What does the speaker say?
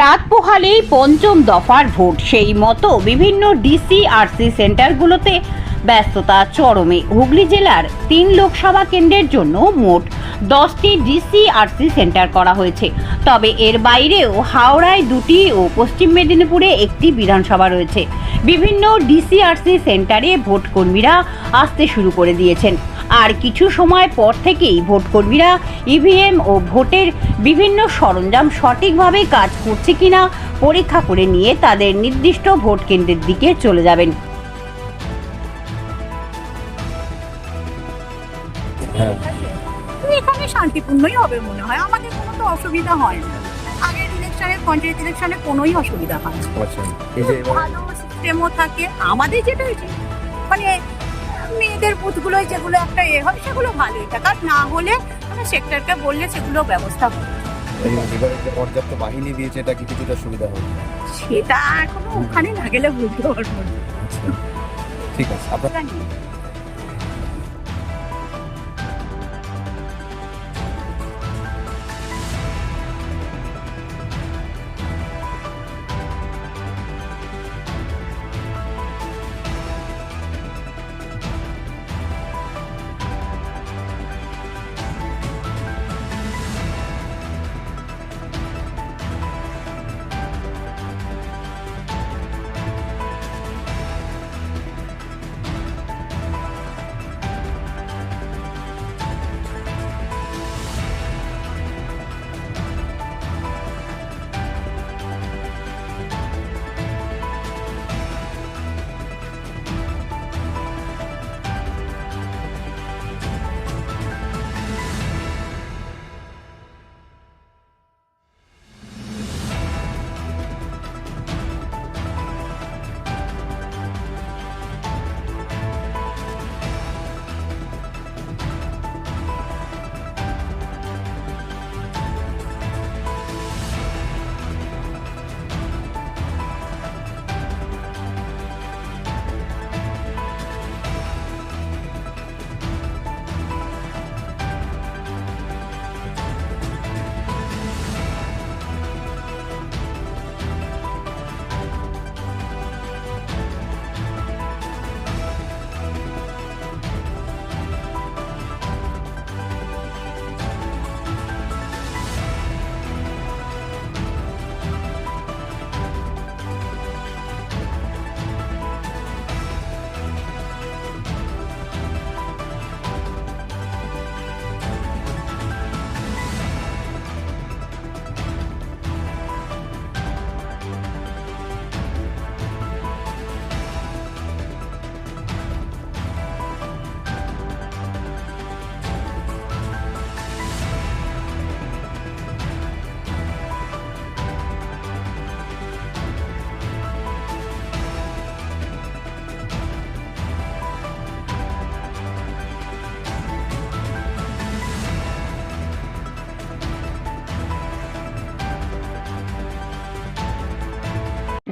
রাত পোহালেই পঞ্চম দফার ভোট। সেই মতো বিভিন্ন ডিসি আরসি সেন্টারগুলোতে ব্যস্ততা, চরমে। হুগলি জেলার তিন লোকসভা কেন্দ্রের জন্য মোট দশটি ডিসিআরসি সেন্টার করা হয়েছে। তবে এর বাইরেও হাওড়ায় দুটি ও পশ্চিম মেদিনীপুরে একটি বিধানসভা রয়েছে। বিভিন্ন ডিসিআরসি সেন্টারে ভোটকর্মীরা আসতে শুরু করে দিয়েছেন। আর কিছু সময় পর থেকেই ভোটকর্মীরা ইভিএম ও ভোটের বিভিন্ন সরঞ্জাম সঠিকভাবে কাজ করছে কিনা পরীক্ষা করে নিয়ে তাদের নির্দিষ্ট ভোট কেন্দ্রের দিকে চলে যাবেন। এখানে শান্তিপূর্ণই হবে মনে হয়। আমাদের কোনো তো অসুবিধা হয় না। আগের ইলেকশনে পঞ্চায়েত ইলেকশনে কোনোই অসুবিধা হয় না। আচ্ছা ভালো সিস্টেমও থাকে। আমাদের যেটা হয়েছে মানে মেয়েদের বুথগুলোয় যেগুলো একটা এ হয় সেগুলো ভালোই থাকে। আর না হলে মানে সেক্টরকে বললে সেগুলো ব্যবস্থা হবে। পর্যাপ্ত বাহিনী দিয়েছে এটা কি কিছুটা সুবিধা হবে? সেটা এখনও ওখানে না গেলে বুঝতে পারব আচ্ছা ঠিক আছে। আপনার